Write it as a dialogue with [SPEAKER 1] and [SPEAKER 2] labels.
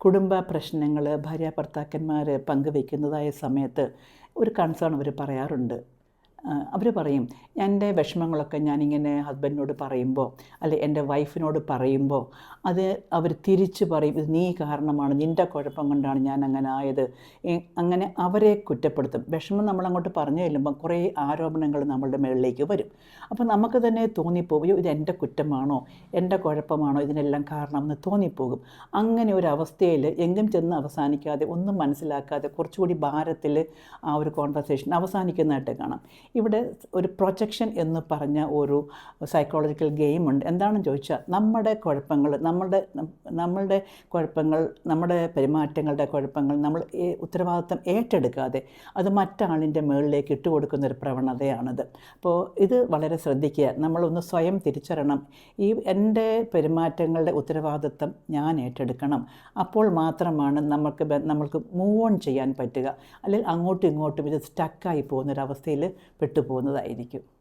[SPEAKER 1] കുടുംബ പ്രശ്നങ്ങൾ ഭാര്യ ഭർത്താക്കന്മാർ പങ്കുവെക്കുന്നതായ സമയത്ത് ഒരു കൺസേൺ അവർ പറയാറുണ്ട്. അവർ പറയും എന്റെ വിഷമങ്ങളൊക്കെ ഞാനിങ്ങനെ ഹസ്ബൻഡിനോട് പറയുമ്പോൾ അല്ലെ എന്റെ വൈഫിനോട് പറയുമ്പോൾ അത് അവർ തിരിച്ച് പറയും ഇത് നീ കാരണമാണ് നിന്റെ കുഴപ്പം കൊണ്ടാണ് ഞാൻ അങ്ങനെ ആയത് അങ്ങനെ അവരെ കുറ്റപ്പെടുത്തും. വിഷമം നമ്മളങ്ങോട്ട് പറഞ്ഞു ചെല്ലുമ്പോൾ കുറേ ആരോപണങ്ങൾ നമ്മളുടെ മേളിലേക്ക് വരും. അപ്പോൾ നമുക്ക് തന്നെ തോന്നിപ്പോകും "അയ്യോ, ഇത് എന്റെ കുറ്റമാണോ? എന്റെ കുഴപ്പമാണോ? ഇതിനെല്ലാം കാരണമെന്ന് തോന്നിപ്പോകും. അങ്ങനെ ഒരു അവസ്ഥയിൽ എങ്കും ചെന്ന് അവസാനിക്കാതെ ഒന്നും മനസ്സിലാക്കാതെ കുറച്ചുകൂടി ഭാരത്തിൽ ആ ഒരു കോൺവെർസേഷൻ അവസാനിക്കുന്നതായിട്ട് കാണാം. ഇവിടെ ഒരു പ്രൊജക്ഷൻ എന്ന് പറഞ്ഞ ഒരു സൈക്കോളജിക്കൽ ഗെയിം ഉണ്ട്. എന്താണെന്ന് ചോദിച്ചാൽ നമ്മുടെ കുഴപ്പങ്ങൾ നമ്മുടെ നമ്മളുടെ കുഴപ്പങ്ങൾ നമ്മുടെ പെരുമാറ്റങ്ങളുടെ കുഴപ്പങ്ങൾ നമ്മൾ ഉത്തരവാദിത്തം ഏറ്റെടുക്കാതെ അത് മറ്റാളിന്റെ മുകളിലേക്ക് ഇട്ടുകൊടുക്കുന്ന ഒരു പ്രവണതയാണത്. അപ്പോൾ ഇത് വളരെ ശ്രദ്ധിക്കുക. നമ്മളൊന്ന് സ്വയം തിരിച്ചറിയണം. ഈ എന്റെ പെരുമാറ്റങ്ങളുടെ ഉത്തരവാദിത്തം ഞാൻ ഏറ്റെടുക്കണം. അപ്പോൾ മാത്രമാണ് നമുക്ക് നമ്മൾക്ക് മൂവ് ഓൺ ചെയ്യാൻ പറ്റുക. അല്ലെങ്കിൽ അങ്ങോട്ടും ഇങ്ങോട്ടും ഇത് സ്റ്റക്കായി പോകുന്നൊരവസ്ഥയിൽ പെട്ടുപോകുന്നതായിരിക്കും.